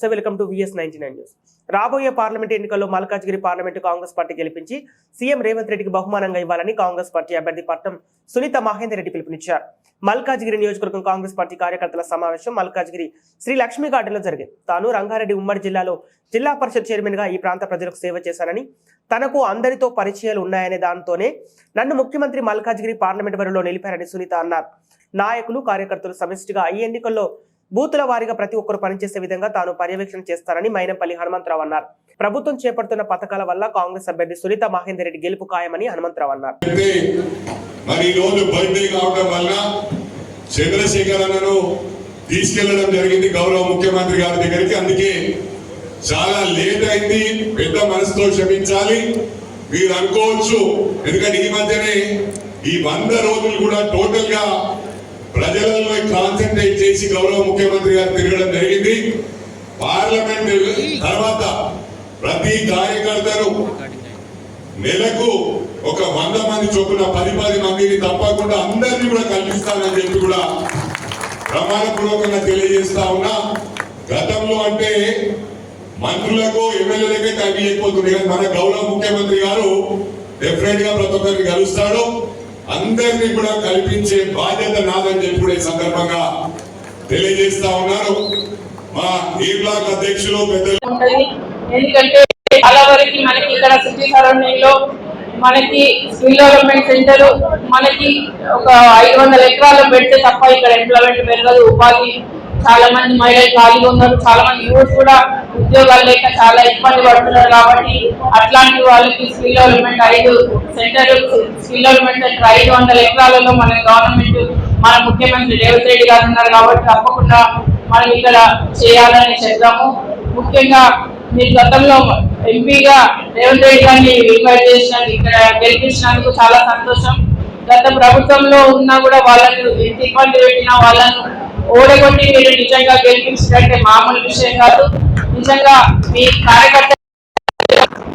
నమస్తే welcome to VS ninety news. రాబోయే parliament ఎన్నికల్లో మల్కాజ్గిరి పార్లమెంటు కాంగ్రెస్ పార్టీ గెలిపించి సీఎం రేవంత్ రెడ్డికి బహుమానంగా ఇవ్వాలని కాంగ్రెస్ పార్టీ అభ్యర్థి పట్టం సునీత మహేందర్ రెడ్డి పిలుపునిచ్చారు. మల్కాజ్గిరి నియోజకవర్గం కాంగ్రెస్ పార్టీ కార్యకర్తల సమావేశం మల్కాజ్గిరి శ్రీ లక్ష్మీ గార్డెన్లో జరిగింది. తాను రంగారెడ్డి ఉమ్మడి జిల్లాలో జిల్లా పరిషత్ చైర్మన్గా ఈ ప్రాంత ప్రజలకు సేవ చేశానని తనకు అందరితో పరిచయాలు ఉన్నాయనే దాంతోనే నన్ను ముఖ్యమంత్రి మల్కాజ్గిరి పార్లమెంట్ బరిలో నిలిపారని సునీత అన్నారు. నాయకులు కార్యకర్తలు సమిష్టిగా ఈ ఎన్నికల్లో బూతుల వారీగా ప్రతి ఒక్కరు పనిచేసే విధంగా తాను పర్యవేక్షణ చేస్తారని మైనంపల్లి హనుమంతరావు అన్నారు. ప్రభుత్వం చేపడుతున్న పథకాల వల్ల కాంగ్రెస్ అభ్యర్థి సునీత మహేందర్ రెడ్డి గెలుపు ఖాయమని హనుమంతరావు అన్నారు. మరి రోజు బర్త్డే కావడం వల్ల చంద్రశేఖర్ అన్నను తీసుకెళ్ళడం జరిగింది గౌరవ ముఖ్యమంత్రి గారి దగ్గరికి. అందుకే చాలా లేట్ అయింది. పెద్ద మనసుతో క్షమించాలి. మీరు అనుకోవచ్చు. ఎందుకంటే ఈ మధ్యనే ఈ వంద రోజులు కూడా టోటల్గా ప్రజలలో కాన్సన్ట్రేట్ చేసి గౌరవ ముఖ్యమంత్రి గారు తిరగడం జరిగింది. పార్లమెంట్ తర్వాత ప్రతి కార్యకర్తను నెలకు ఒక వంద మంది చొప్పున పది పది మందిని తప్పకుండా అందరినీ కూడా కల్పిస్తానని చెప్పి కూడా ప్రమాణపూర్వకంగా తెలియజేస్తా ఉన్నా. గతంలో అంటే మంత్రులకు ఎమ్మెల్యేలకే టైం ఇవ్వకపోతుంది కానీ మన గౌరవ ముఖ్యమంత్రి గారు డెఫినెట్గా ప్రతి ఒక్కరిని కలుస్తాడు. అందరినీ కూడా కల్పించే బాధ్యత నాదని చెప్పి కూడా ఈ సందర్భంగా తెలియజేస్తా ఉన్నారు మా ఈ బ్లాక్ అధ్యక్షులు పెద్దలు ఎందుకంటే చాలా వరకు మనకి ఇక్కడ సిటీ సరౌండింగ్లో మనకి స్కిల్ డెవలప్మెంట్ సెంటర్ మనకి ఒక ఐదు వందల ఎకరాలు పెడితే తప్ప ఇక్కడ ఎంప్లాయ్మెంట్ పెరగదు. ఉపాధి చాలా మంది మహిళలు ఖాళీగా ఉన్నారు. చాలా మంది యూత్ కూడా ఉద్యోగాలు లేక చాలా ఇబ్బంది పడుతున్నారు కాబట్టి అట్లాంటి వాళ్ళకి స్కిల్ డెవలప్మెంట్ ఐదు సెంటర్ స్కిల్ డెవలప్మెంట్ సెంటర్ ఐదు వందల ఎకరాలలో మన గవర్నమెంట్ మన ముఖ్యమంత్రి రేవంత్ రెడ్డి గారు ఉన్నారు కాబట్టి తప్పకుండా మనం ఇక్కడ చేయాలని చెప్తాము. ముఖ్యంగా మీరు గతంలో ఎంపీగా రేవంత్ రెడ్డి గారిని ఇన్వైట్ చేసినందుకు ఇక్కడ గెలిపించినందుకు చాలా సంతోషం. గత ప్రభుత్వంలో ఉన్నా కూడా వాళ్ళను ఎంత ఇబ్బంది పెట్టినా వాళ్ళను ఓడగొట్టి మీరు నిజంగా గెలిపించినట్టే మామూలు విషయం కాదు. నిజంగా మీ కార్యకర్త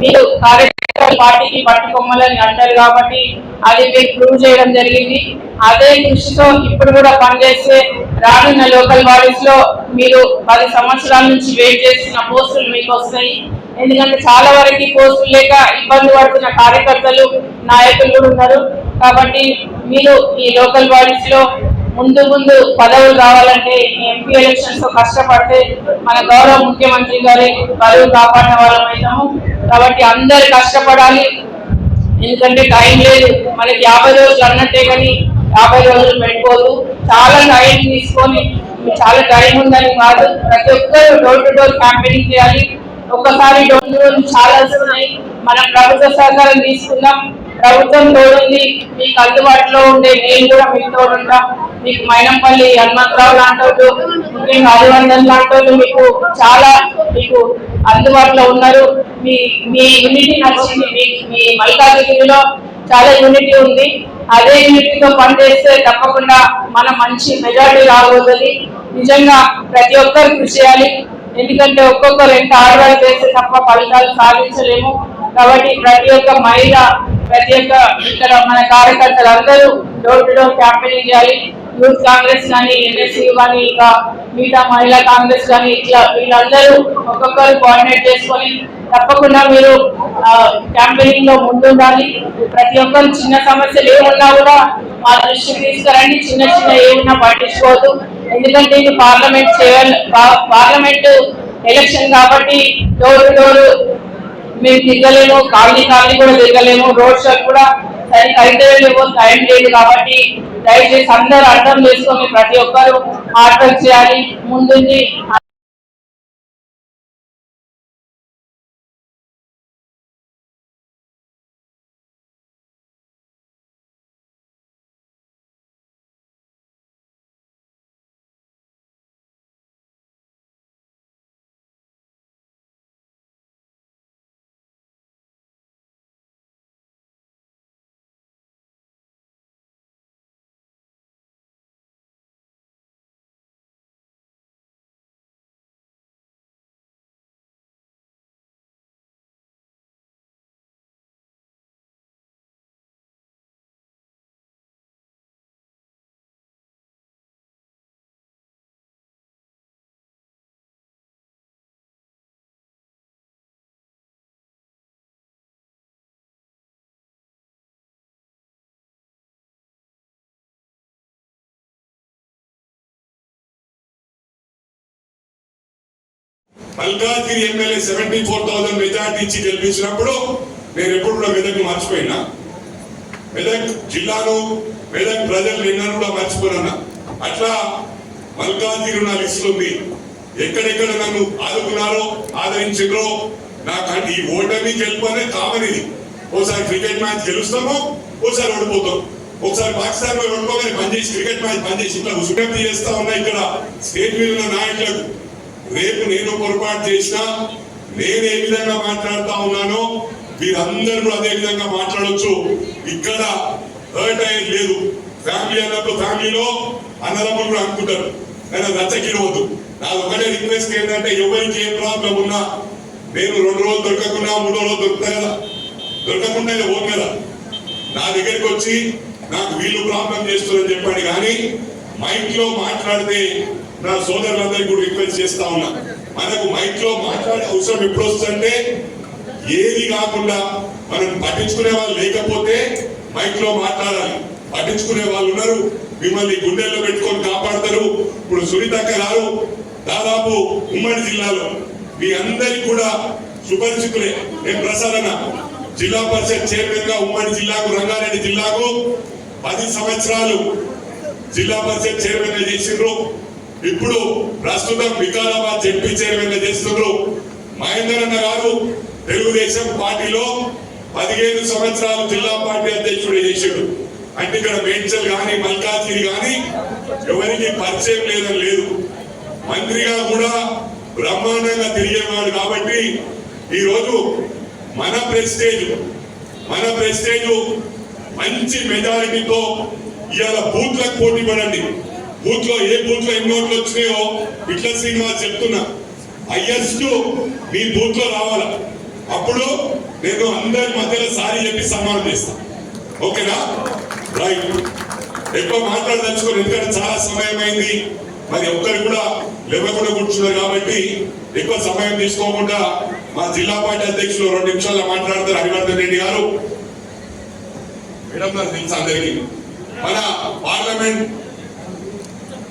మీరు కార్యకర్త పార్టీకి పట్టుకొమ్మలని అంటారు కాబట్టి అది మీరు ప్రూవ్ చేయడం జరిగింది. అదే కృషితో ఇప్పుడు కూడా పనిచేస్తే రానున్న లోకల్ బాడీస్లో మీరు పది సంవత్సరాల నుంచి వెయిట్ చేస్తున్న పోస్టులు మీకు వస్తాయి. ఎందుకంటే చాలా వరకు పోస్టులు లేక ఇబ్బంది పడుతున్న కార్యకర్తలు నాయకులు కూడా ఉన్నారు. కాబట్టి మీరు ఈ లోకల్ బాడీస్లో ముందు ముందు పదవులు రావాలంటే ఎంపీ ఎలక్షన్స్లో కష్టపడితే మన గౌరవ ముఖ్యమంత్రి గారి పదవి కాపాడిన వాళ్ళం అవుతాము. కాబట్టి అందరు కష్టపడాలి. ఎందుకంటే టైం లేదు. మనకి యాభై రోజులు అన్నట్టే కానీ యాభై రోజులు పెట్టుకోదు. చాలా టైం తీసుకొని చాలా టైం ఉందని కాదు. ప్రతి ఒక్కరు డోర్ టు డోర్ క్యాంపెయినింగ్ చేయాలి. ఒక్కసారి డోర్ టు డోర్ చాలా వస్తున్నాయి మనం ప్రభుత్వ సహకారం తీసుకుందాం. ప్రభుత్వం తోడుంది మీకు అందుబాటులో ఉండే నేను కూడా మీకు తోడుంటా మీకు మైనంపల్లి హనుమంతరావు లాంటి ముఖ్యంగా హరివందన్ లాంటి మీకు చాలా మీకు అందుబాటులో ఉన్నారు. మీ మీ యూనిటీ నచ్చింది మీ మీ మల్కాజిగిరిలో చాలా యూనిటీ ఉంది. అదే యూనిటీతో పనిచేస్తే తప్పకుండా మన మంచి మెజారిటీ రాబోతుంది. నిజంగా ప్రతి ఒక్కరు కృషి చేయాలి. ఎందుకంటే ఒక్కొక్కరు ఎంత ఆడవాళ్ళు చేస్తే తప్ప ఫలితాలు సాధించలేము. కాబట్టి ప్రతి ఒక్క మహిళ ప్రతి ఒక్క ఇక్కడ మన కార్యకర్తలు అందరూ డోర్ టు డోర్ క్యాంపెయినింగ్ చేయాలి. యూత్ కాంగ్రెస్ కానీ ఎన్ఎస్సీ కానీ ఇంకా మిగతా మహిళా కాంగ్రెస్ కానీ ఇట్లా వీళ్ళందరూ ఒక్కొక్కరు కోఆర్డినేట్ చేసుకొని తప్పకుండా మీరు క్యాంపెయినింగ్లో ముందుండాలి. ప్రతి ఒక్కరు చిన్న సమస్యలు ఏమున్నా కూడా మా దృష్టికి తీసుకురండి. చిన్న చిన్న ఏమున్నా పట్టించుకోవద్దు. ఎందుకంటే ఇది పార్లమెంట్ చేయాలి. పార్లమెంట్ ఎలక్షన్ కాబట్టి డోర్ టు డోర్ మేము తిరగలేము కాలనీ కాలనీ కూడా తిరగలేము రోడ్ షో కూడా సరిగ్గా అయితే లేవు టైం లేదు కాబట్టి దయచేసి అందరూ అర్థం చేసుకొని ప్రతి ఒక్కరు హార్డ్ చేయాలి ముందుండి Malkajgiri MLA seventy four thousand majority ఇచ్చి గెలిపించినప్పుడు నేను ఎప్పుడు కూడా మెదక్ మర్చిపోయినా. మెదక్ జిల్లాను మెదక్ ప్రజలు నిన్న కూడా మర్చిపోనన్నా. అట్లా మల్కాజ్గిరి నా లిస్ట్ ఉంది. ఎక్కడెక్కడ నన్ను ఆదుకున్నారో ఆదరించారో నాకు ఈ ఓటమి గెలుపు అనేది కామన్ ఇది. ఓసారి క్రికెట్ మ్యాచ్ గెలుస్తాము ఓసారి ఓడిపోతాం. ఒకసారి పాకిస్తాన్లో ఓడిపోగానే పనిచేసి క్రికెట్ మ్యాచ్ పనిచేసి ఇట్లా విజ్ఞప్తి చేస్తా ఉన్నా ఇక్కడ స్టేట్ మీద నాయకులకు. రేపు నేను పొరపాటు చేసినా నేను ఏ విధంగా మాట్లాడుతా ఉన్నానో మీరందరూ అదే విధంగా మాట్లాడొచ్చు. ఇక్కడ హర్ట్ అయ్యేది లేదు. ఫ్యామిలీ అన్నప్పుడు ఫ్యామిలీలో అన్నదమ్ములు కూడా అనుకుంటారు. కానీ రచ్చకిరవద్దు నాది ఒకటే రిక్వెస్ట్ ఏంటంటే ఎవరికి ఏ ప్రాబ్లం ఉన్నా నేను రెండు రోజులు దొరకకుండా మూడో రోజులు దొరుకుతా కదా. దొరకకుండా ఓన్ కదా. నా దగ్గరికి వచ్చి నాకు వీళ్ళు ప్రాబ్లం చేస్తున్నారని చెప్పాడు. కానీ మైక్లో మాట్లాడితే నా సోదరులందరికీ కూడా రిక్వెస్ట్ చేస్తా ఉన్నా. మనకు మైక్లో మాట్లాడే అవసరం ఎప్పుడు వస్తుందంటే ఏది కాకుండా మనం పట్టించుకునే వాళ్ళు లేకపోతే మైక్లో మాట్లాడాలి. పట్టించుకునే వాళ్ళు ఉన్నారు మిమ్మల్ని గుండెల్లో పెట్టుకొని కాపాడతారు. ఇప్పుడు సునీతక్క గారు దాదాపు ఉమ్మడి జిల్లాలో మీ అందరికి కూడా సుపరిచితులే. నేను ప్రసారణ జిల్లా పరిషత్ చైర్మన్గా ఉమ్మడి జిల్లాకు రంగారెడ్డి జిల్లాకు పది సంవత్సరాలు జిల్లా పరిషత్ చైర్మన్గా చేసిండ్రు. ఇప్పుడు ప్రస్తుతం వికారాబాద్ జడ్పీ చైర్మన్గా చేస్తున్నారు మహేందర్ అన్న గారు తెలుగుదేశం పార్టీలో పదిహేను సంవత్సరాలు జిల్లా పార్టీ అధ్యక్షుడు చేశాడు. అంటే ఇక్కడ మేడ్చల్ గాని మల్కాజ్గిరి గాని ఎవరికి పరిచయం లేదని లేదు. మంత్రిగా కూడా బ్రహ్మాండంగా తిరిగేవాడు కాబట్టి ఈ రోజు మన ప్రెస్టేజ్ మన ప్రెస్టేజ్ మంచి మెజారిటీతో ఇవాళ బూత్లకు పోటీ పడండి. బూత్లో ఏ బూత్లో ఎన్ని ఓట్లు వచ్చినాయో ఇట్లా శ్రీనివాస్ చెప్తున్నా. హైయెస్ట్ మీ బూత్లో రావాలా? అప్పుడు నేను అందరి మధ్యలో సారీ చెప్పి సన్మానం చేస్తా. ఓకేనా? రైట్. ఎక్కువ మాట్లాడదలుచుకోండి ఎందుకంటే చాలా సమయం అయింది. మరి ఒక్కరు కూడా లేవకుండా కూర్చున్నారు కాబట్టి ఎక్కువ సమయం తీసుకోకుండా మా జిల్లా పార్టీ అధ్యక్షులు రెండు నిమిషాల్లో మాట్లాడతారు హరివర్ధన్ రెడ్డి గారు. మేడం నాకు తెలుసు అందరికీ? మన పార్లమెంట్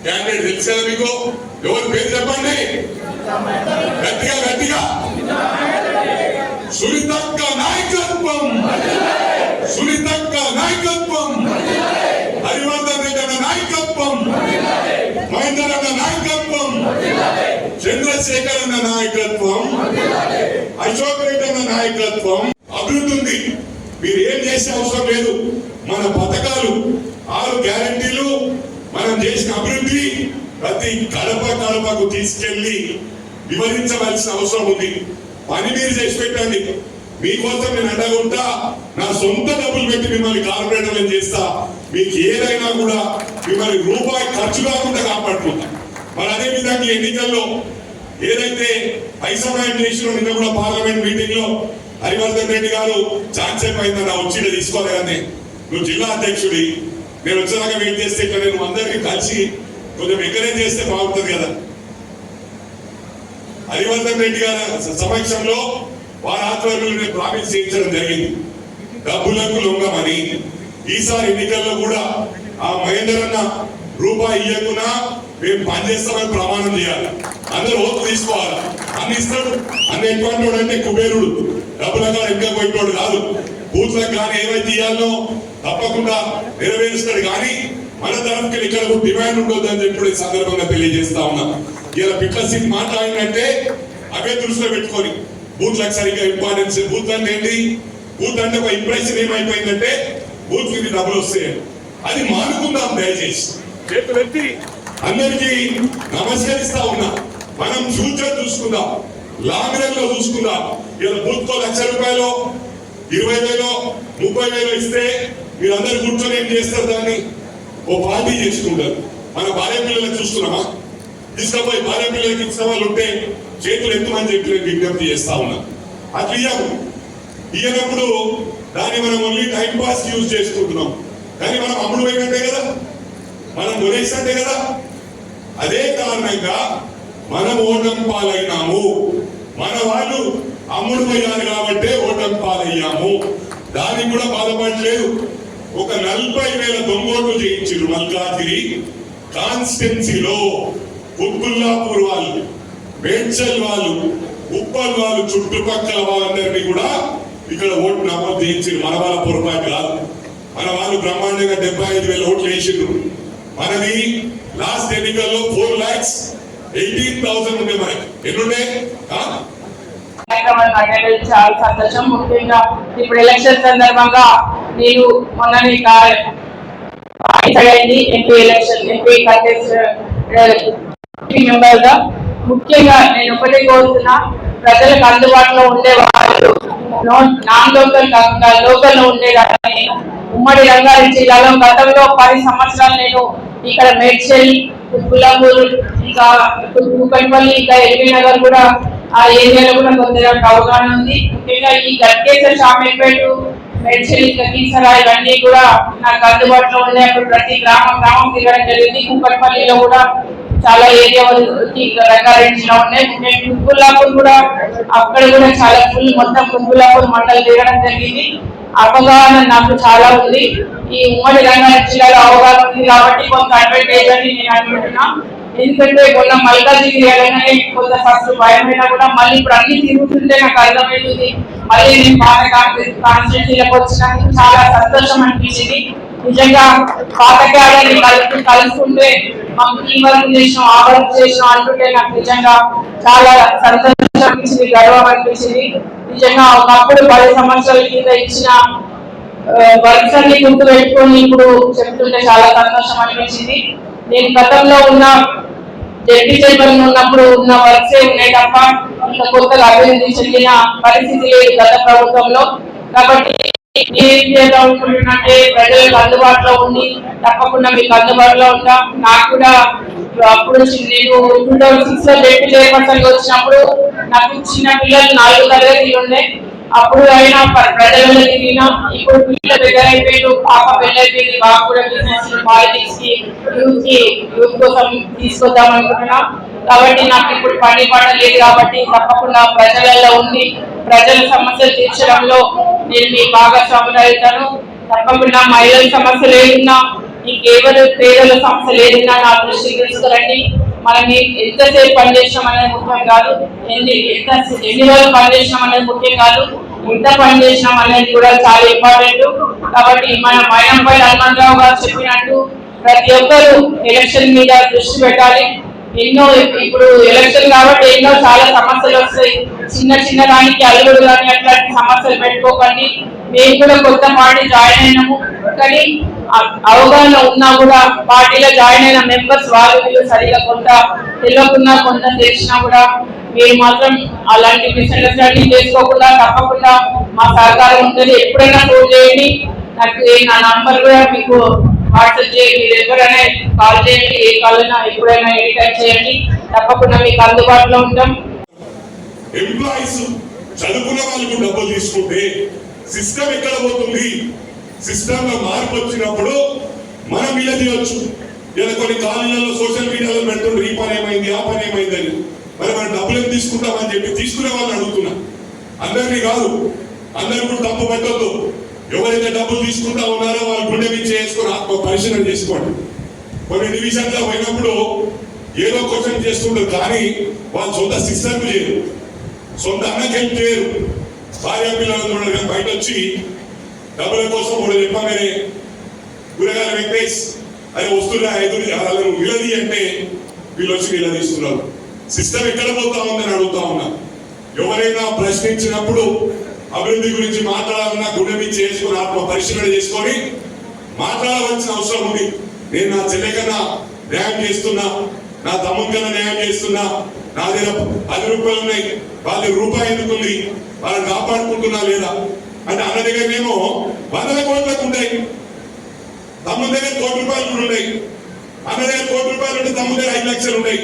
క్యాండిడేట్ తెలుసు మీకు ఎవరు పేరు చెప్పండి గట్టిగా గట్టిగా సునీతక్క నాయకత్వం సునీతక్క నాయకత్వం హరివర్ధన్ రెడ్డి నాయకత్వం మహేందర్ అన్న నాయకత్వం చంద్రశేఖర్ అన్న నాయకత్వం అశోక్ రెడ్డి అన్న నాయకత్వం అభివృద్ధి ఉంది మీరు ఏం చేసే అవసరం లేదు. మన పథకాలు ఆరు గ్యారంటీలు మనం చేసిన అభివృద్ధి ప్రతి కడప కడపకు తీసుకెళ్ళి వివరించవలసిన అవసరం ఉంది. పని మీరు చేసి పెట్టండి. మీకోసం నేను అడగుంటా నా సొంత డబ్బులు పెట్టి మిమ్మల్ని కార్పొరేటర్లను చేస్తా. మీకు ఏదైనా కూడా మిమ్మల్ని రూపాయి ఖర్చు కాకుండా కాపాడుకుంటా. మరి అదే విధంగా ఎన్నికల్లో ఏదైతే ఐసమాయం చేసిన నిన్న కూడా పార్లమెంట్ మీటింగ్లో హరివర్ధన్ రెడ్డి గారు ఛాన్సేపు అయిందన్న వచ్చి తీసుకోవాలి కానీ నువ్వు జిల్లా అధ్యక్షుడి నేను వచ్చాక వెయిట్ చేస్తే ఇక్కడ నేను అందరికీ కలిసి కొంచెం ఎంకరేజ్ చేస్తే బాగుంటుంది కదా. హరివర్ధన్ రెడ్డి గారి సమక్షంలో వారి ఆధ్వర్యంలో నేను ప్రామిస్ చేయించడం జరిగింది. డబ్బులకు లొంగమని ఈసారి ఎన్నికల్లో కూడా ఆ మహేందర్ అన్న రూపాయి ఇవ్వకున్నా మేము పనిచేస్తామని ప్రమాణం చేయాలి. అందరూ ఓటు తీసుకోవాలి. అన్ని ఇస్తాడు. అన్ని ఎక్కువ వాడు అంటే కుబేరుడు. డబ్బుల కాడ ఇంకా కాదు. బూత్లకు కానీ ఏమైతే ఇవ్వాలో తప్పకుండా నెరవేరుస్తాడు కానీ మన తరఫుకి ఇక్కడ డిమాండ్ ఉండొద్దు అని చెప్పి ఈ సందర్భంగా తెలియజేస్తా ఉన్నా. ఇలా పిట్ల సింగ్ మాట్లాడినట్టే అవే దృష్టిలో పెట్టుకొని బూత్లకు సరిగ్గా ఇంపార్టెన్స్ బూత్ అంటే ఏంటి? బూత్ అంటే ఒక ఇంప్రెషన్ ఏమైపోయిందంటే బూత్కి డబ్బులు వస్తాయి అది మానుకుందాం దయచేసి. చేతులు అందరికీ నమస్కరిస్తా ఉన్నా. మనం ఫ్యూచర్ చూసుకుందాం. లాంగ్ రన్లో చూసుకుందాం. ఇలా బూత్ లక్ష రూపాయలు ఇరవై వేలు ముప్పై వేలు ఇస్తే మీరందరూ కూర్చొని ఏం చేస్తారు దాన్ని? ఓ పార్టీ చేసుకుంటారు. మన భార్య పిల్లలకు చూస్తున్నామా? తీసుకపోయి భార్య పిల్లలకి ఇచ్చిన వాళ్ళు ఉంటే చేతులు ఎత్తుమని చెప్పి నేను విజ్ఞప్తి చేస్తా ఉన్నా. అట్లా ఇయ్యము. ఇయ్యనప్పుడు దాన్ని మనం ఓన్లీ టైం పాస్ యూజ్ చేసుకుంటున్నాం. కానీ మనం అమ్ముడు పోయినట్టే కదా? మనం కొనేసినట్టే కదా? అదే కారణంగా మనం ఓటం పాలైనాము. మన వాళ్ళు అమ్ముడు పోయినారు కాబట్టే ఓటం పాలయ్యాము. దానికి కూడా బాధపడలేదు. ఒక నలభై వేల దొంగోట్లు చేయించారు మల్కాగిరి కాన్స్టెన్సీలో కుత్బుల్లాపూర్ వాళ్ళు మేడ్చల్ వాళ్ళు ఉప్పల్ వాళ్ళు చుట్టుపక్కల వాళ్ళందరినీ కూడా ఇక్కడ ఓటు నమోదు చేయించారు మన వాళ్ళ పొరపాటు కాదు. మన వాళ్ళు బ్రహ్మాండంగా డెబ్బై ఐదు వేల ఓట్లు వేసిండ్రు. మనది లాస్ట్ ఎన్నికల్లో ఫోర్ లాక్స్ ఎయిటీన్ థౌసండ్ ఉండే మనకి. ఎన్నుండే? చాలా సంతోషం. ముఖ్యంగా ఇప్పుడు ఎలక్షన్ సందర్భంగా నేను మొన్ననే కా- డిసైడ్ అయింది ఎంపీ ఎలక్షన్ ఎంపీ కంటెస్ట్ మెంబర్గా ముఖ్యంగా నేను ఒకటే కోరుతున్నా ప్రజలకు అందుబాటులో ఉండే వాళ్ళు నాన్ లోకల్ కాకుండా లోకల్లో ఉండేదాన్ని ఉమ్మడి రంగారెడ్డి జిల్లాలో గతంలో పది సంవత్సరాలు నేను ఇక్కడ మేడ్చల్ గులాపూర్ ఇంకా కూకట్పల్లి ఇంకా ఎల్బీ నగర్ కూడా ఆ ఏరియాలో కూడా కొద్దిగా అవగాహన ఉంది. ముఖ్యంగా ఈ గట్కేశ్వర షామేపేట మేడ్చల్ ఇంకా కీసరా ఇవన్నీ కూడా నాకు అందుబాటులో ఉన్నాయి. అప్పుడు ప్రతి గ్రామం గ్రామం తిరగడం జరిగింది. కూకట్పల్లిలో కూడా చాలా ఏరియా వరకు రంగారెడ్డిలో ఉన్నాయి. మేము కుక్కుల్లాపూర్ కూడా అక్కడ కూడా చాలా ఫుల్ మొత్తం కుంకులాపూర్ మండలి తిరగడం జరిగింది. అవగాహన నాకు చాలా ఉంది. ఈ ఉమ్మడి రంగారెడ్డి జిల్లాలో అవగాహన ఉంది కాబట్టి కొంత అడ్వాంటేజ్ అని నేను అనుకుంటున్నా. ఎందుకంటే మొన్న మల్కాజిగిరి వెళ్ళగానే కొంత ఫస్ట్ భయమైనా కూడా మళ్ళీ ఇప్పుడు అన్ని తిరుగుతుంటే నాకు అర్థమవుతుంది. మళ్ళీ నేను పాత కాన్స్టిట్యూన్సీలకు వచ్చినందుకు చాలా సంతోషం అనిపించింది. నిజంగా పాత క్యాడర్ని కలుపు కలుసుకుంటే ఈ వర్క్ చేసినాం ఆ వర్క్ చేసినాం అంటుంటే నాకు నిజంగా చాలా సంతోషం అనిపించింది గర్వం అనిపించింది. నిజంగా ఒకప్పుడు పది సంవత్సరాల కింద ఇచ్చిన వర్క్స్ అన్ని గుర్తు పెట్టుకొని ఇప్పుడు చెప్తుంటే చాలా సంతోషం అనిపించింది. నేను గతంలో ఉన్న జడ్పీ చైర్మన్ ఉన్నప్పుడు ఉన్న వర్క్సే ఉన్నాయి తప్ప కొత్తగా అభివృద్ధి చెందిన పరిస్థితి లేదు గత ప్రభుత్వంలో. కాబట్టి నేనేం చేద్దామనుకుంటున్నానంటే ప్రజలకు అందుబాటులో ఉండి తప్పకుండా మీకు అందుబాటులో ఉంటా నాకు కూడా అప్పుడు నేను టూ థౌసండ్ సిక్స్లో చైర్పర్సన్ వచ్చినప్పుడు నాకు చిన్న పిల్లలు నాలుగు తరగతి ఉండే అప్పుడు అయినా ప్ర- ప్రజలలో తిరిగినా ఇప్పుడు పిల్లలు దగ్గర అయిపోయారు పాప పెళ్ళైపోయింది బాబు కూడా బిజినెస్ పాలిటిక్స్కి యూత్కి యూత్ కోసం తీసుకొద్దాం అనుకుంటున్నా కాబట్టి నాకు ఇప్పుడు పని పాట లేదు కాబట్టి తప్పకుండా ప్రజలలో ఉండి ప్రజల సమస్యలు తీర్చడంలో నేను మీ భాగస్వాములు అవుతాను. తప్పకుండా మహిళల సమస్యలు మీకు ఇంకెవరు పేదల సమస్యలు ఏదైనా నా దృష్టికి తీసుకురండి. మనం ఎంతసేపు పనిచేసినాం అనేది ముఖ్యం కాదు. ఎన్ని ఎంత ఎన్ని రోజులు పనిచేసినాం అనేది ముఖ్యం కాదు. ఎంత పనిచేసినాం అనేది కూడా చాలా ఇంపార్టెంట్ కాబట్టి మన మైనంపై హనుమంతరావు గారు చెప్పినట్టు ప్రతి ఒక్కరు ఎలక్షన్ మీద దృష్టి పెట్టాలి. ఎన్నో ఇప్పుడు ఎలక్షన్ కాబట్టి ఎన్నో చాలా సమస్యలు వస్తాయి. చిన్న చిన్న దానికి అల్లుడు కానీ అట్లాంటి సమస్యలు పెట్టుకోకండి. మేము కూడా కొత్త పార్టీ జాయిన్ అయినాము. కానీ అవగాహన ఉన్నా కూడా పార్టీలో జాయిన్ అయిన మెంబర్స్ వాళ్ళు వీళ్ళు సరిగా కొంత తెలియకుండా కొంత తెలిసినా కూడా మీరు మాత్రం అలాంటి మిస్అండర్స్టాండింగ్ చేసుకోకుండా తప్పకుండా మా సహకారం ఉంటుంది. ఎప్పుడైనా ఫోన్ చేయండి. నాకు నా నంబర్ కూడా మీకు వాట్సాప్ చేయండి. మీరు ఎవరైనా కాల్ చేయండి ఏ కాల్ అయినా ఎప్పుడైనా ఎనీ టైం చేయండి. తప్పకుండా మీకు అందుబాటులో ఉంటాం. ఎంప్లాయీస్ చదువుకున్న వాళ్ళకు డబ్బులు తీసుకుంటే సిస్టమ్ ఎక్కడ పోతుంది? సిస్టమ్లో మార్పు వచ్చినప్పుడు మనం ఇలా తీయొచ్చు ఇలా కొన్ని కాలేజీలలో సోషల్ మీడియాలో పెడుతుండ్రు ఈ పని ఏమైంది ఆ పని ఏమైంది అని. మరి మనం డబ్బులు ఏం తీసుకుంటామని చెప్పి తీసుకునే వాళ్ళని అడుగుతున్నా. అందరినీ కాదు అందరూ కూడా డబ్బు పెట్టద్దు. ఎవరైతే డబ్బులు తీసుకుంటా ఉన్నారో వాళ్ళు గుండె మీద చేసుకొని ఆత్మ పరిశీలన చేసుకోండి. కొన్ని డివిజన్లో పోయినప్పుడు ఏదో క్వశ్చన్ చేస్తుంటారు కానీ వాళ్ళు సొంత సిస్టమ్ చేయరు. సొంత అన్నకి హెల్ప్ చేయరు. భార్య పిల్లలు చూడరు కానీ బయట వచ్చి డబ్బుల కోసం కూడా చెప్పగానే కూరగాయల వెంకటేష్ అది వస్తున్నా ఎదురు వాళ్ళను వీళ్ళది అంటే వీళ్ళు వచ్చి తీసుకున్నారు. సిస్టమ్ ఎక్కడ పోతా ఉందని అడుగుతా ఉన్నా. ఎవరైనా ప్రశ్నించినప్పుడు అభివృద్ధి గురించి మాట్లాడాలన్నా గుండె మీద చేసుకుని ఆత్మ పరిశీలన చేసుకొని మాట్లాడవలసిన అవసరం ఉంది. నేను నా చెల్లె కన్నా న్యాయం చేస్తున్నా నా తమ్ముని కన్నా న్యాయం చేస్తున్నా నా దగ్గర పది రూపాయలు ఉన్నాయి వాళ్ళ రూపాయి ఎందుకుంది వాళ్ళని కాపాడుకుంటున్నా లేదా? అంటే అన్న దగ్గరనేమో వందల కోట్లకు ఉంటాయి. తమ్ముని దగ్గర కోటి రూపాయలు కూడా ఉన్నాయి. అన్న దగ్గర కోటి రూపాయలు ఉంటే తమ్ముని దగ్గర ఐదు లక్షలు ఉన్నాయి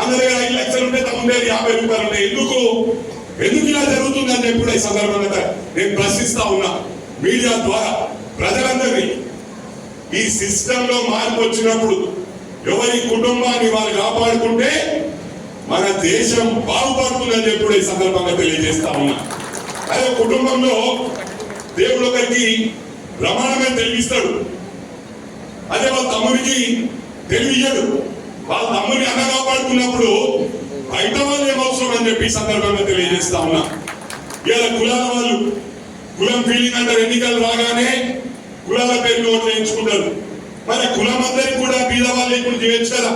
అన్న దగ్గర ఐదు లక్షలు ఉంటే తమ్ముని దగ్గర యాభై రూపాయలు ఉన్నాయి ఎందుకు? ఎందుకు ఇలా జరుగుతుందని అని కూడా ఈ సందర్భంగా నేను ప్రశ్నిస్తా ఉన్నా. మీడియా ద్వారా ప్రజలందరినీ ఈ సిస్టమ్లో మార్పు వచ్చినప్పుడు ఎవరి కుటుంబాన్ని వారు కాపాడుకుంటే మన దేశం బాగుపడుతుందని చెప్పి కూడా ఈ సందర్భంగా తెలియజేస్తా ఉన్నా. అదే కుటుంబంలో దేవుడు ఒకరికి ప్రమాణమే తెలివిస్తాడు అదే వాళ్ళ తమ్ముడికి తెలివియడు వాళ్ళ తమ్ముడిని అన్న కాపాడుకున్నప్పుడు బయట అని చెప్పి సందర్భంగా తెలియజేస్తా ఉన్నా. ఇలా కులాల వాళ్ళు కులం ఫీలింగ్ అంటారు ఎన్నికలు రాగానే కులాల పేరు ఓట్లు వేయించుకుంటారు. మరి కులం అందరికి కూడా బీదవాళ్ళు ఇప్పుడు చేయొచ్చు కదా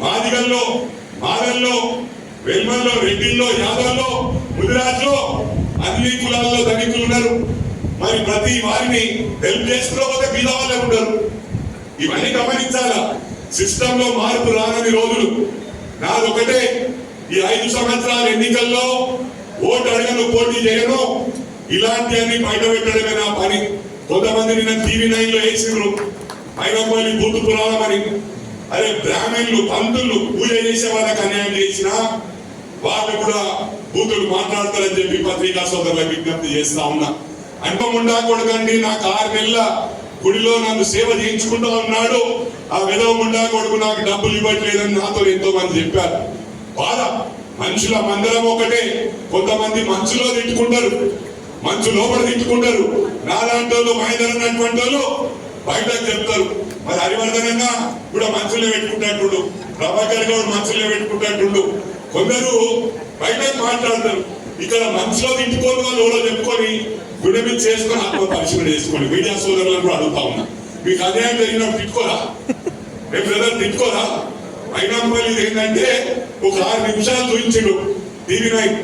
మాదిగల్లో మాదల్లో వెల్మల్లో రెడ్డిల్లో యాదవ్లో ముదిరాజ్లో అన్ని కులాల్లో ధనికులు ఉన్నారు. మరి ప్రతి వారిని హెల్ప్ చేసుకోకపోతే బీదవాళ్ళే ఉంటారు. ఇవన్నీ గమనించాలా? సిస్టంలో మార్పు రానని రోజులు. నాదొకటే. ఈ ఐదు సంవత్సరాల ఎన్నికల్లో ఓటు అడుగులు పోటీ చేయను. ఇలాంటి అన్ని బయట పెట్టడమే నా పని కొంతమంది నిన్న టీవీ నైన్లో వేసిండ్రు. మైనపల్లి బూతు పురాణమని అరే బ్రాహ్మణులు పంతులు పూజ చేసే వాళ్ళకి అన్యాయం చేసినా వాళ్ళు కూడా బూతులు మాట్లాడతారని చెప్పి పత్రికా సోదరులకు విజ్ఞప్తి చేస్తా ఉన్నా. అంటముండా కొడుకండి నాకు ఆరు నెలల గుడిలో నన్ను సేవ చేయించుకుంటా ఉన్నాడు. ఆ విధవ ముండా కొడుకు నాకు డబ్బులు ఇవ్వట్లేదని నాతో ఎంతో మంది చెప్పారు. బాధ. మనుషుల మందరం ఒకటే. కొంతమంది మంచులో తిట్టుకుంటారు. మంచు లోపల తిట్టుకుంటారు. నాలాంటి వాళ్ళు మహేందర్ అన్నటువంటి వాళ్ళు బయట చెప్తారు. మరి హరివర్ధనంగా కూడా మంచులే పెట్టుకుంటాడు ప్రభాకర్ గౌడ్ మంచులే పెట్టుకుంటాడు కొందరు బయటకు మాట్లాడతారు. ఇక్కడ మంచులో తిట్టుకొని వాళ్ళు ఎవరో చెప్పుకొని గుండె మీద చేసుకొని ఆత్మ పరిశీలన చేసుకోండి మీడియా సోదరులను కూడా అడుగుతా ఉన్నా. మీకు అన్యాయం జరిగినప్పుడు తిట్టుకోరా? రేపు బ్రదర్ తిట్టుకోరా? మైనాంపల్లి ఏంటంటే ఒక ఆరు నిమిషాలు చూపించిండు టీవీ నైన్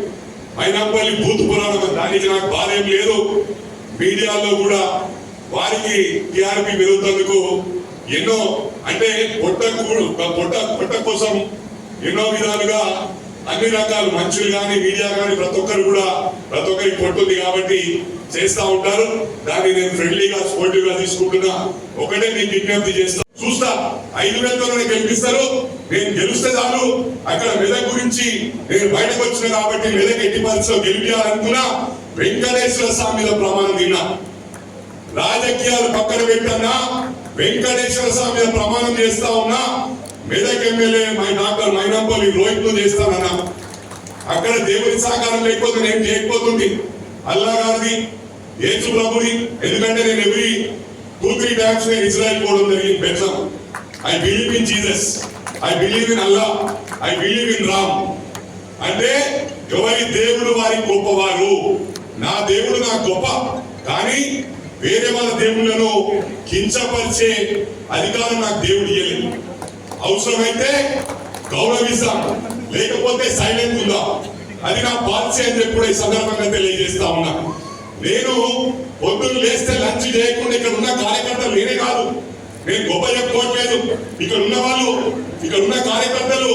మైనాంపల్లి బూత్ పురాణం దానికి నాకు బాధ ఏం లేదు. మీడియాలో కూడా వారికి టిఆర్పి పెరుగుతందుకు ఎన్నో అంటే పొట్ట పొట్ట పొట్ట కోసం ఎన్నో విధాలుగా అన్ని రకాల మంచులు కానీ మీడియా కానీ ప్రతి ఒక్కరు కూడా ప్రతి ఒక్కరికి పొట్టుంది కాబట్టి చేస్తా ఉంటారు. దాన్ని నేను ఫ్రెండ్లీగా స్పోర్టివ్గా తీసుకుంటున్నా. ఒకటే నేను విజ్ఞప్తి చేస్తా. చూస్తా. ఐదు వేలతో గెలిపిస్తారు. నేను గెలిస్తే చాలు. అక్కడ మెదక్ గురించి నేను బయటకు వచ్చిన కాబట్టి మెదక్ ఎట్టి పరిస్థితిలో గెలిపించాలనుకున్నా వెంకటేశ్వర స్వామి మీద ప్రమాణం తిన్నా. రాజకీయాలు పక్కన పెట్టన్నా వెంకటేశ్వర స్వామి మీద ప్రమాణం చేస్తా ఉన్నా Medak MLA my doctor Mynampally రోహిత్ను చేస్తానన్నా. అక్కడ దేవుని సహకారం లేకపోతే నేను చేయకపోతుంది అల్లా గారిది యేసు ప్రభుని ఎందుకంటే నేను ఎవ్రీ టూ త్రీ టైమ్స్ నేను ఇజ్రాయల్ పోవడం జరిగింది. Bethlehem I believe in Jesus. I believe in Allah I believe in Ram అంటే ఎవరి దేవుడు వారి గొప్పవారు? నా దేవుడు నా గొప్ప. కానీ వేరే వాళ్ళ దేవుళ్ళను కించపరిచే అధికారం నాకు దేవుడు ఇవ్వలేదు అవసరమైతే గౌరవిస్తాం లేకపోతే సైలెంట్ ఉందా? అది నా పాలసీ అని చెప్పి కూడా ఈ సందర్భంగా తెలియజేస్తా ఉన్నా. నేను పొద్దున్న లేస్తే లంచ్ చేయకుండా ఇక్కడ ఉన్న కార్యకర్తలు నేనే కాదు. నేను గొప్ప చెప్పుకోవట్లేదు. ఇక్కడ ఉన్న వాళ్ళు ఇక్కడ ఉన్న కార్యకర్తలు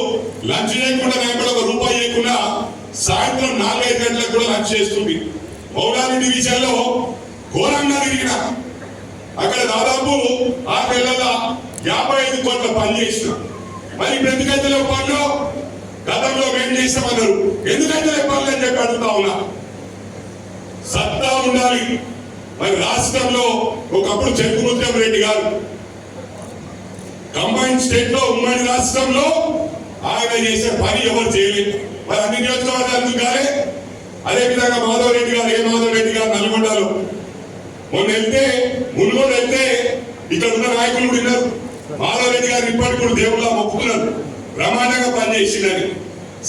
లంచ్ చేయకుండా నేను కూడా ఒక రూపాయి చేయకుండా సాయంత్రం నాలుగైదు గంటలకు కూడా లంచ్ చేస్తుంది. మౌలారెడ్డి విషయంలో ఘోరంగా తిరిగిన. అక్కడ దాదాపు ఆరు పిల్లల యాభై ఐదు కోట్ల పని చేసిన. మరి ఇప్పుడు ఎందుకైతే పనులు గతంలో మేము చేస్తామన్నారు ఎందుకైతే పనులు అని చెప్పి అడుగుతా ఉన్నా. సత్తా ఉండాలి. మరి రాష్ట్రంలో ఒకప్పుడు చెరుకుముత్యం రెడ్డి గారు కంబైన్ స్టేట్లో ఉమ్మడి రాష్ట్రంలో ఆయన చేసే పని ఎవరు చేయలేదు. మరి అన్ని నియోజకవర్గాలకు కాలే అదేవిధంగా మాధవ్ రెడ్డి గారు ఏ మాధవ్ రెడ్డి గారు నల్గొండలో? మొన్న వెళ్తే మునుగోడు వెళ్తే ఇక్కడ ఉన్న నాయకులు కూడా ఉన్నారు మాధవ్ రెడ్డి గారు ఇప్పటికి కూడా దేవుళ్ళ మొక్కుతున్నారు ప్రమాణంగా పనిచేసిందని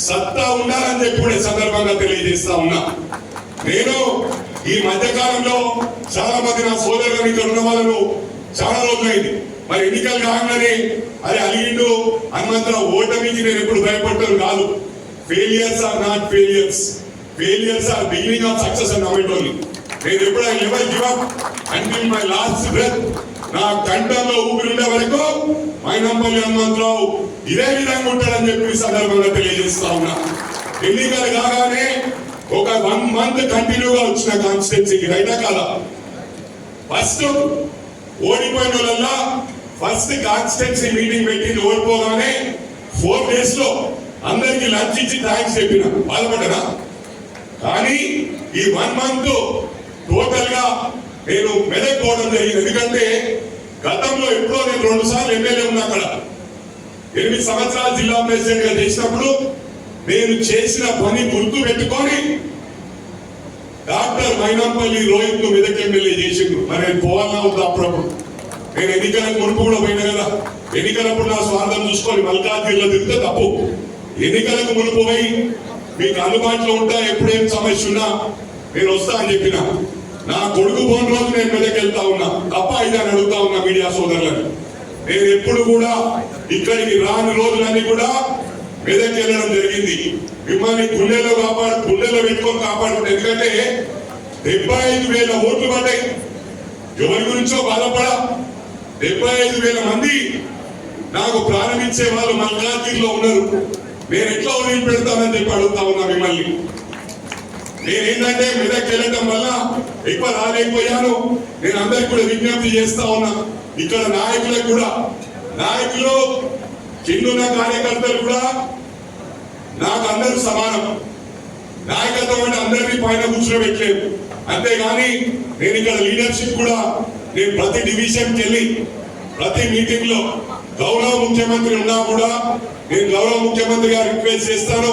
సత్తా ఉండాలని చెప్పి కూడా సందర్భంగా తెలియజేస్తా ఉన్నా. నేను ఈ మధ్య కాలంలో చాలా మంది నా సోదరులు ఇక్కడ ఉన్న వాళ్ళను చాలా రోజులైంది. మరి ఎన్నికలు కాగానే అది అలిగిండు హనుమంతరావు ఓటమికి నేను ఎప్పుడు భయపడ్డాను కాదు. Failures are not failures failures are beginning of success అని నమ్మేటోని నేను ఎప్పుడు I never give up until my last breath నా కంఠంలో ఊపిరి ఉండే వరకు మైనంపల్లి హనుమంతరావు ఇదే విధంగా ఉంటాడని చెప్పి సందర్భంగా తెలియజేస్తా ఉన్నా. ఎన్నికలు కాగానే ఒక వన్ మంత్ కంటిన్యూగా వచ్చిన కాన్స్టిట్యున్సీకి రైటా కాదా? ఫస్ట్ ఓడిపోయిన వాళ్ళ ఫస్ట్ కాన్స్టిట్యున్సీ మీటింగ్ పెట్టి ఓడిపోగానే ఫోర్ డేస్లో అందరికి లంచ్ ఇచ్చి థ్యాంక్స్ చెప్పిన. బాధపడ్డా? కానీ ఈ వన్ మంత్ టోటల్గా నేను మెదక్ పోవడం జరిగింది. ఎందుకంటే గతంలో ఎప్పుడో నేను రెండు సార్లు ఎమ్మెల్యే ఉన్నా అక్కడ. ఎనిమిది సంవత్సరాలు జిల్లా ప్రెసిడెంట్గా చేసినప్పుడు నేను చేసిన పని గుర్తు పెట్టుకొని డాక్టర్ మైనంపల్లి రోహిత్ను మెదక్ ఎమ్మెల్యే చేసిండు. మరి నేను పోవాలన్నా వద్దా అప్పుడప్పుడు? నేను ఎన్నికలకు మునుపు కూడా పోయినా కదా. ఎన్నికలప్పుడు నా స్వార్థం చూసుకొని మల్కాజ్గిరిలో తిరిగితే తప్పు. ఎన్నికలకు మునుపు పోయి మీకు అందుబాటులో ఉంటా ఎప్పుడేం సమస్య ఉన్నా నేను వస్తా అని చెప్పిన. నా కొడుకు పోని రోజు నేను మీదకి వెళ్తా ఉన్నా. తప్ప అయితే అని అడుగుతా ఉన్నా మీడియా సోదరులను. నేను ఎప్పుడు కూడా ఇక్కడికి రాని రోజులన్నీ కూడా మెదక్ వెళ్ళడం జరిగింది. మిమ్మల్ని గుండెలో కాపాడు గుండెలో పెట్టుకొని కాపాడుకుంటే ఎందుకంటే డెబ్బై ఐదు వేల ఓట్లు పడ్డాయి. ఎవరి గురించో బాధపడ. డెబ్బై ఐదు వేల మంది నాకు ప్రారంభించే వాళ్ళు మల్కాజ్గిరిలో ఉన్నారు. నేను ఎట్లా వదిలిపెడతానని చెప్పి అడుగుతా ఉన్నా మిమ్మల్ని. నేనేంటంటే మెదక్ వెళ్ళటం వల్ల ఎక్కువ రాలేకపోయాను. నేను అందరికి కూడా విజ్ఞప్తి చేస్తా ఉన్నా. ఇక్కడ నాయకులకు కూడా నాయకులు కిందున్న కార్యకర్తలు కూడా నాకు అందరూ సమానం. నాయకత్వం అంటే అందరినీ పైన కూర్చోబెట్టలేదు అంతేగాని నేను ఇక్కడ లీడర్షిప్ కూడా నేను ప్రతి డివిజన్కి వెళ్ళి ప్రతి మీటింగ్లో గౌరవ ముఖ్యమంత్రి ఉన్నా కూడా నేను గౌరవ ముఖ్యమంత్రి గారు రిక్వెస్ట్ చేస్తాను.